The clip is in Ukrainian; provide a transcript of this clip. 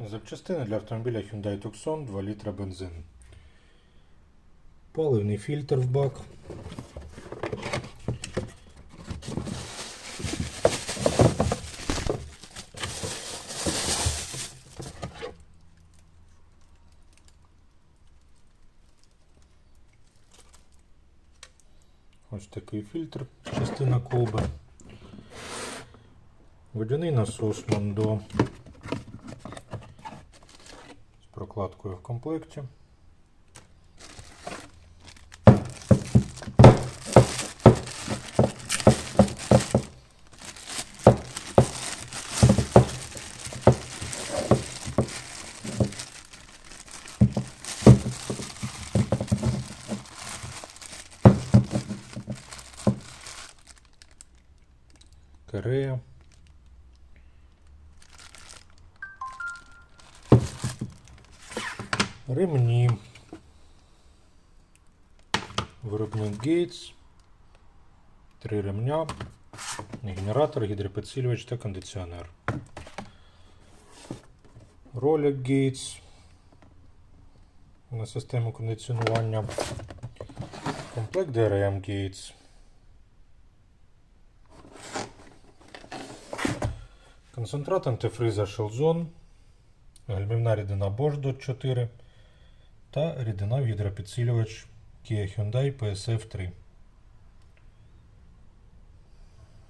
Запчастини для автомобіля Hyundai Tucson 2 літра бензин. Паливний фільтр в бак. Ось такий фільтр, частина колби. Водяний насос Мондо прокладкою в комплекті. Корея. Ремні. Виробник Gates. Три ремня. Генератор, гідропідсилювач та кондиціонер. Ролик Gates на систему кондиціонування. Комплект DRM Gates. Концентрат антифриза Shellzone, гальмівна рідина Bosch Dot 4 та рідина гідропідсилювач Kia Hyundai PSF 3.